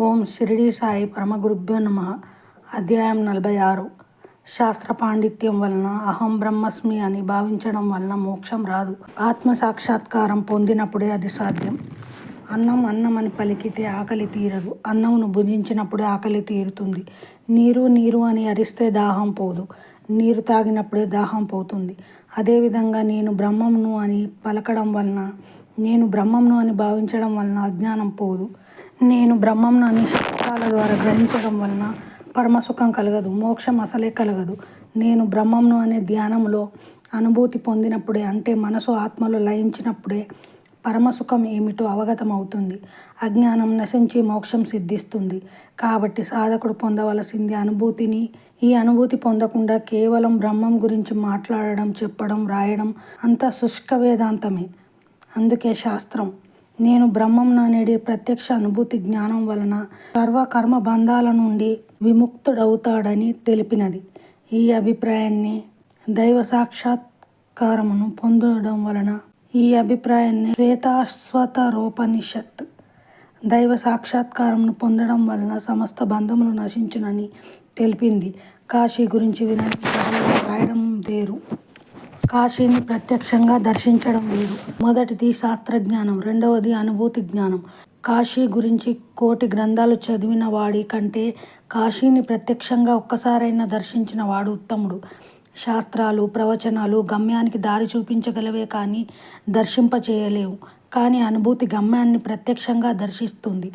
ఓం షిరిడి సాయి పరమ గురుభ్యో నమ. అధ్యాయం నలభై ఆరు శాస్త్ర పాండిత్యం వలన అహం బ్రహ్మస్మి అని భావించడం వలన మోక్షం రాదు. ఆత్మ సాక్షాత్కారం పొందినప్పుడే అది సాధ్యం. అన్నం అన్నం అని పలికితే ఆకలి తీరదు. అన్నంను భుజించినప్పుడే ఆకలి తీరుతుంది. నీరు నీరు అని అరిస్తే దాహం పోదు. నీరు తాగినప్పుడే దాహం పోతుంది. అదేవిధంగా నేను బ్రహ్మమును అని పలకడం వలన నేను బ్రహ్మంను అని భావించడం వలన అజ్ఞానం పోదు. నేను బ్రహ్మంను అని శాస్త్రాల ద్వారా గ్రహించడం వలన పరమసుఖం కలగదు మోక్షం అసలే కలగదు. నేను బ్రహ్మంను అనే ధ్యానంలో అనుభూతి పొందినప్పుడే అంటే మనసు ఆత్మలో లయించినప్పుడే పరమసుఖం ఏమిటో అవగతం అవుతుంది అజ్ఞానం నశించి మోక్షం సిద్ధిస్తుంది. కాబట్టి సాధకుడు పొందవలసింది అనుభూతిని ఈ అనుభూతి పొందకుండా కేవలం బ్రహ్మం గురించి మాట్లాడడం చెప్పడం రాయడం అంతా శుష్క వేదాంతమే. అందుకే శాస్త్రం నేను బ్రహ్మం అనేది ప్రత్యక్ష అనుభూతి జ్ఞానం వలన సర్వకర్మ బంధాల నుండి విముక్తుడవుతాడని తెలిపినది. ఈ అభిప్రాయాన్ని దైవ సాక్షాత్కారమును పొందడం వలన ఈ అభిప్రాయాన్ని శ్వేతాశ్వత రూపనిషత్ దైవ సాక్షాత్కారమును పొందడం వలన సమస్త బంధములు నశించునని తెలిపింది. కాశీ గురించి వినడం. రాయడం వేరు. కాశీని ప్రత్యక్షంగా దర్శించడం వేరు మొదటిది శాస్త్రజ్ఞానం రెండవది అనుభూతి జ్ఞానం. కాశీ గురించి కోటి గ్రంథాలు చదివిన వాడి కంటే కాశీని ప్రత్యక్షంగా ఒక్కసారైనా దర్శించిన వాడు ఉత్తముడు. శాస్త్రాలు ప్రవచనాలు గమ్యానికి దారి చూపించగలవే కానీ దర్శింపచేయలేవు. కానీ అనుభూతి గమ్యాన్ని ప్రత్యక్షంగా దర్శిస్తుంది.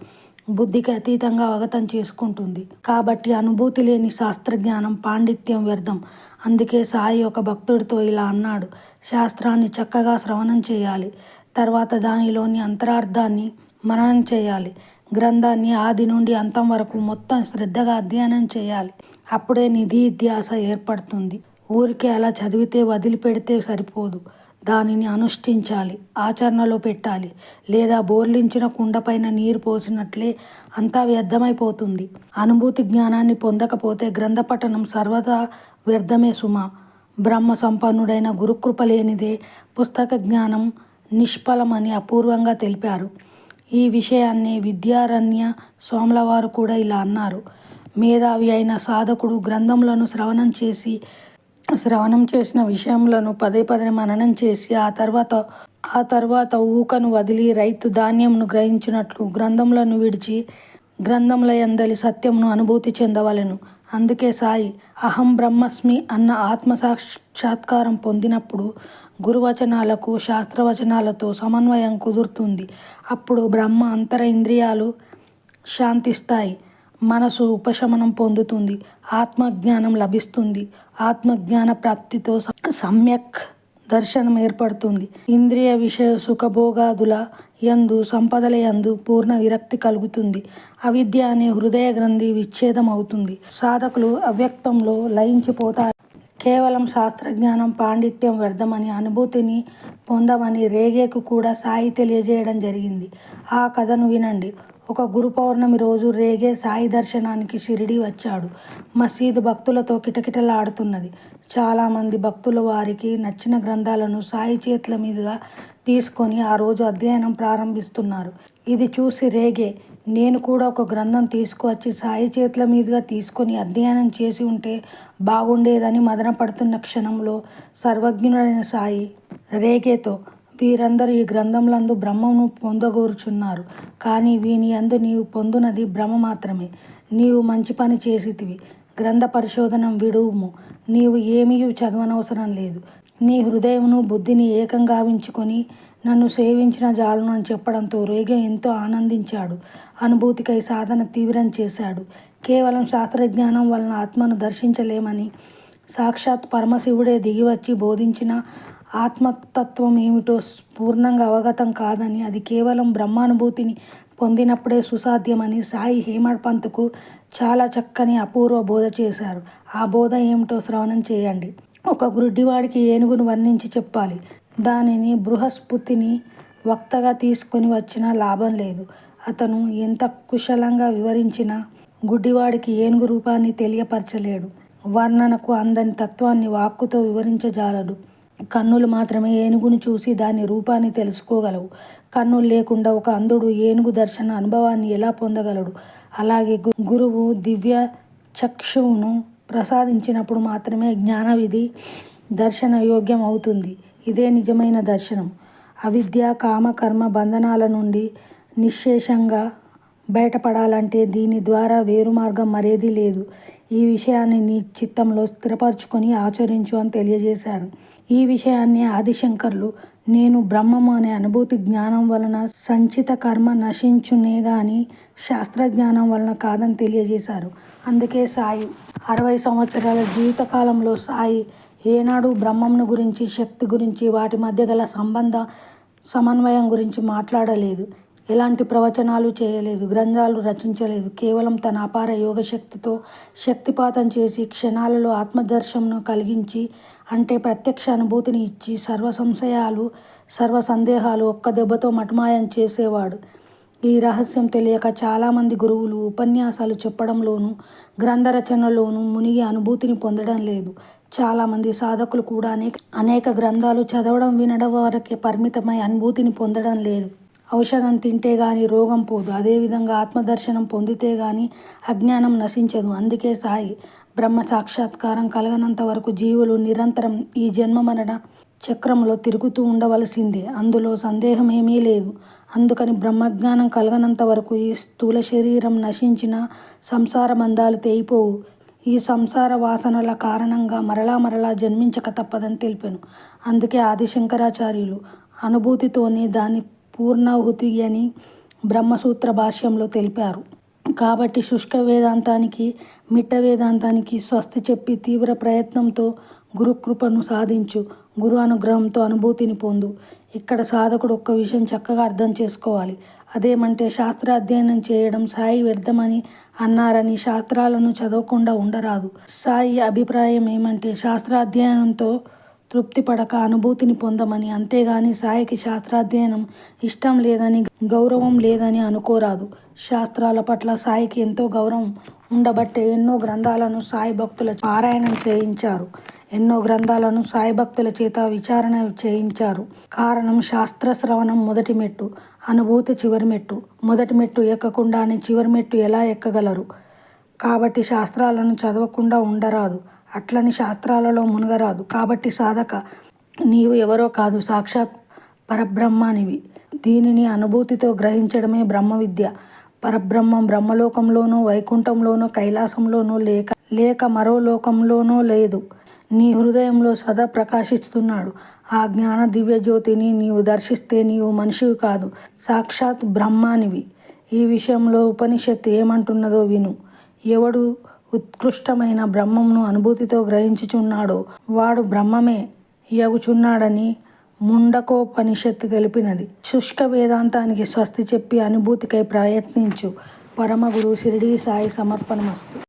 బుద్ధికి అతీతంగా అవగతం చేసుకుంటుంది. కాబట్టి అనుభూతి లేని శాస్త్రజ్ఞానం పాండిత్యం వ్యర్థం. అందుకే సాయి ఒక భక్తుడితో ఇలా అన్నాడు. శాస్త్రాన్ని చక్కగా శ్రవణం చేయాలి. తర్వాత దానిలోని అంతరార్థాన్ని మననం చేయాలి. గ్రంథాన్ని ఆది నుండి అంతం వరకు మొత్తం శ్రద్ధగా అధ్యయనం చేయాలి. అప్పుడే నిధి ధ్యాస ఏర్పడుతుంది. ఊరికే అలా చదివితే వదిలిపెడితే సరిపోదు. దానిని అనుష్ఠించాలి ఆచరణలో పెట్టాలి లేదా బోర్లించిన కుండపైన నీరు పోసినట్లే అంతా వ్యర్థమైపోతుంది. అనుభూతి జ్ఞానాన్ని పొందకపోతే గ్రంథపఠనం సర్వదా వ్యర్థమే సుమ. బ్రహ్మ సంపన్నుడైన గురుకృప లేనిదే పుస్తక జ్ఞానం నిష్ఫలమని అపూర్వంగా తెలిపారు. ఈ విషయాన్ని విద్యారణ్య స్వాములవారు కూడా ఇలా అన్నారు. మేధావి అయిన సాధకుడు గ్రంథములను శ్రవణం చేసి శ్రవణం చేసిన విషయములను పదే పదే మననం చేసి ఆ తర్వాత ఆ తర్వాత ఊకను వదిలి రైతు ధాన్యమును గ్రహించినట్లు గ్రంథములను విడిచి గ్రంథముల ఎందలి సత్యమును అనుభూతి చెందవలెను. అందుకే సాయి అహం బ్రహ్మస్మి అన్న ఆత్మసాక్షాత్కారం పొందినప్పుడు గురువచనాలకు శాస్త్రవచనాలతో సమన్వయం కుదురుతుంది. అప్పుడు బ్రహ్మ అంతర ఇంద్రియాలు శాంతిస్తాయి. మనసు ఉపశమనం పొందుతుంది ఆత్మజ్ఞానం లభిస్తుంది ఆత్మజ్ఞాన ప్రాప్తితో సమ్యక్ దర్శనం ఏర్పడుతుంది. ఇంద్రియ విషయ సుఖభోగాదుల యందు సంపదల యందు పూర్ణ విరక్తి కలుగుతుంది. అవిద్య అనే హృదయ గ్రంథి విచ్ఛేదం అవుతుంది సాధకులు అవ్యక్తంలో లయించిపోతారు. కేవలం శాస్త్రజ్ఞానం పాండిత్యం వ్యర్థమని అనుభూతిని పొందమని రేగేకు కూడా సాయి తెలియజేయడం జరిగింది. ఆ కథను వినండి. ఒక గురు పౌర్ణమి రోజు రేగే సాయి దర్శనానికి షిరిడి వచ్చాడు. మసీదు భక్తులతో కిటకిటలాడుతున్నది. చాలామంది భక్తులు వారికి నచ్చిన గ్రంథాలను సాయి చేతుల మీదుగా తీసుకొని ఆ రోజు అధ్యయనం ప్రారంభిస్తున్నారు. ఇది చూసి రేగే నేను కూడా ఒక గ్రంథం తీసుకువచ్చి సాయి చేతుల మీదుగా తీసుకొని అధ్యయనం చేసి ఉంటే బాగుండేదని మదనపడుతున్న క్షణంలో సర్వజ్ఞుడైన సాయి రేగేతో వీరందరూ ఈ గ్రంథములందు బ్రహ్మను పొందగోరుచున్నారు. కానీ వీని అందు నీవు పొందునది భ్రమ మాత్రమే. నీవు మంచి పని చేసితివి. గ్రంథ పరిశోధనం విడువుము. నీవు ఏమీ చదవనవసరం లేదు. నీ హృదయమును బుద్ధిని ఏకంగా ఉంచుకొని నన్ను సేవించిన జాలను అని చెప్పడంతో రేగే ఎంతో ఆనందించాడు. అనుభూతికై సాధన తీవ్రం చేశాడు. కేవలం శాస్త్రజ్ఞానం వలన ఆత్మను దర్శించలేమని సాక్షాత్ పరమశివుడే దిగివచ్చి బోధించిన ఆత్మతత్వం ఏమిటో పూర్ణంగా అవగతం కాదని అది కేవలం బ్రహ్మానుభూతిని పొందినప్పుడే సుసాధ్యమని సాయి హేమడ్ పంత్కు చాలా చక్కని అపూర్వ బోధ చేశారు. ఆ బోధ ఏమిటో శ్రవణం చేయండి. ఒక గుడ్డివాడికి ఏనుగును వర్ణించి చెప్పాలి. దానిని బృహస్పతిని వక్తగా తీసుకొని వచ్చినా లాభం లేదు. అతను ఎంత కుశలంగా వివరించినా గుడ్డివాడికి ఏనుగు రూపాన్ని తెలియపరచలేడు. వర్ణనకు అందని తత్వాన్ని వాక్కుతో వివరించజాలడు. కన్నులు మాత్రమే ఏనుగును చూసి దాని రూపాన్ని తెలుసుకోగలవు. కన్నులు లేకుండా ఒక అంధుడు ఏనుగు దర్శన అనుభవాన్ని ఎలా పొందగలడు? అలాగే గురువు దివ్య చక్షువును ప్రసాదించినప్పుడు మాత్రమే జ్ఞాన విధి దర్శన యోగ్యం అవుతుంది. ఇదే నిజమైన దర్శనం. అవిద్య కామ కర్మ బంధనాల నుండి నిశ్శేషంగా బయటపడాలంటే దీని ద్వారా వేరు మార్గం మరేది లేదు. ఈ విషయాన్ని నీ చిత్తంలో స్థిరపరచుకొని ఆచరించు అని తెలియజేశారు. ఈ విషయాన్ని ఆదిశంకర్లు నేను బ్రహ్మము అనే అనుభూతి జ్ఞానం వలన సంచిత కర్మ నశించునే గాని శాస్త్రజ్ఞానం వలన కాదని తెలియజేశారు. అందుకే సాయి అరవై సంవత్సరాల జీవితకాలంలో సాయి ఏనాడు బ్రహ్మంను గురించి శక్తి గురించి వాటి మధ్య గల సంబంధ సమన్వయం గురించి మాట్లాడలేదు. ఎలాంటి ప్రవచనాలు చేయలేదు గ్రంథాలు రచించలేదు. కేవలం తన అపార యోగశక్తితో శక్తిపాతం చేసి క్షణాలలో ఆత్మదర్శనం కలిగించి అంటే ప్రత్యక్ష అనుభూతిని ఇచ్చి సర్వ సంశయాలు సర్వ సందేహాలు ఒక్క దెబ్బతో మటమాయం చేసేవాడు. ఈ రహస్యం తెలియక చాలామంది గురువులు ఉపన్యాసాలు చెప్పడంలోనూ గ్రంథ రచనలోనూ మునిగి అనుభూతిని పొందడం లేదు. చాలామంది సాధకులు కూడా అనేక అనేక గ్రంథాలు చదవడం వినడం వరకే పరిమితమై అనుభూతిని పొందడం లేదు. ఔషధం తింటే గాని రోగం పోదు. అదేవిధంగా ఆత్మదర్శనం పొందితే గాని అజ్ఞానం నశించదు. అందుకే సాయి బ్రహ్మ సాక్షాత్కారం కలగనంత వరకు జీవులు నిరంతరం ఈ జన్మ మరణ చక్రంలో తిరుగుతూ ఉండవలసిందే. అందులో సందేహమేమీ లేదు. అందుకని బ్రహ్మజ్ఞానం కలగనంత వరకు ఈ స్థూల శరీరం నశించిన సంసార బంధాలు తెగిపోవు. ఈ సంసార వాసనల కారణంగా మరలా మరలా జన్మించక తప్పదని తెలిపాను. అందుకే ఆదిశంకరాచార్యులు అనుభూతితోనే దాని పూర్ణాహుతి అని బ్రహ్మసూత్ర భాష్యంలో తెలిపారు. కాబట్టి శుష్క వేదాంతానికి మిట్ట వేదాంతానికి స్వస్తి చెప్పి తీవ్ర ప్రయత్నంతో గురుకృపను సాధించు గురు అనుగ్రహంతో అనుభూతిని పొందు. ఇక్కడ సాధకుడు ఒక్క విషయం చక్కగా అర్థం చేసుకోవాలి. అదేమంటే శాస్త్ర అధ్యయనం చేయడం సాయి వ్యర్థమని అన్నారని శాస్త్రాలను చదవకుండా ఉండరాదు. సాయి అభిప్రాయం ఏమంటే శాస్త్ర అధ్యయనంతో తృప్తి పడక అనుభూతిని పొందమని అంతేగాని సాయికి శాస్త్రాధ్యయనం ఇష్టం లేదని గౌరవం లేదని అనుకోరాదు. శాస్త్రాల పట్ల సాయికి ఎంతో గౌరవం ఉండబట్టే ఎన్నో గ్రంథాలను సాయి భక్తుల పారాయణం చేయించారు. ఎన్నో గ్రంథాలను సాయి భక్తుల చేత విచారణ చేయించారు. కారణం శాస్త్ర శ్రవణం మొదటి మెట్టు అనుభూతి చివరి మెట్టు. మొదటి మెట్టు ఎక్కకుండానే చివరి మెట్టు ఎలా ఎక్కగలరు? కాబట్టి శాస్త్రాలను చదవకుండా ఉండరాదు. అట్లని శాస్త్రాలలో మునగరాదు. కాబట్టి సాధక నీవు ఎవరో కాదు సాక్షాత్ పరబ్రహ్మానివి. దీనిని అనుభూతితో గ్రహించడమే బ్రహ్మ విద్య పరబ్రహ్మం బ్రహ్మలోకంలోనూ వైకుంఠంలోనూ కైలాసంలోనూ లేక లేక మరో లోకంలోనూ లేదు. నీ హృదయంలో సదా ప్రకాశిస్తున్నాడు. ఆ జ్ఞాన దివ్యజ్యోతిని నీవు దర్శిస్తే నీవు మనిషివి కాదు సాక్షాత్ బ్రహ్మానివి. ఈ విషయంలో ఉపనిషత్తు ఏమంటున్నదో విను. ఎవడు ఉత్కృష్టమైన బ్రహ్మంను అనుభూతితో గ్రహించుచున్నాడో. వాడు బ్రహ్మమే యగుచున్నాడని ముండకోపనిషత్తు తెలిపినది. శుష్క వేదాంతానికి స్వస్తి చెప్పి అనుభూతికై ప్రయత్నించు. పరమగురు షిరిడీ సాయి సమర్పణమస్తు.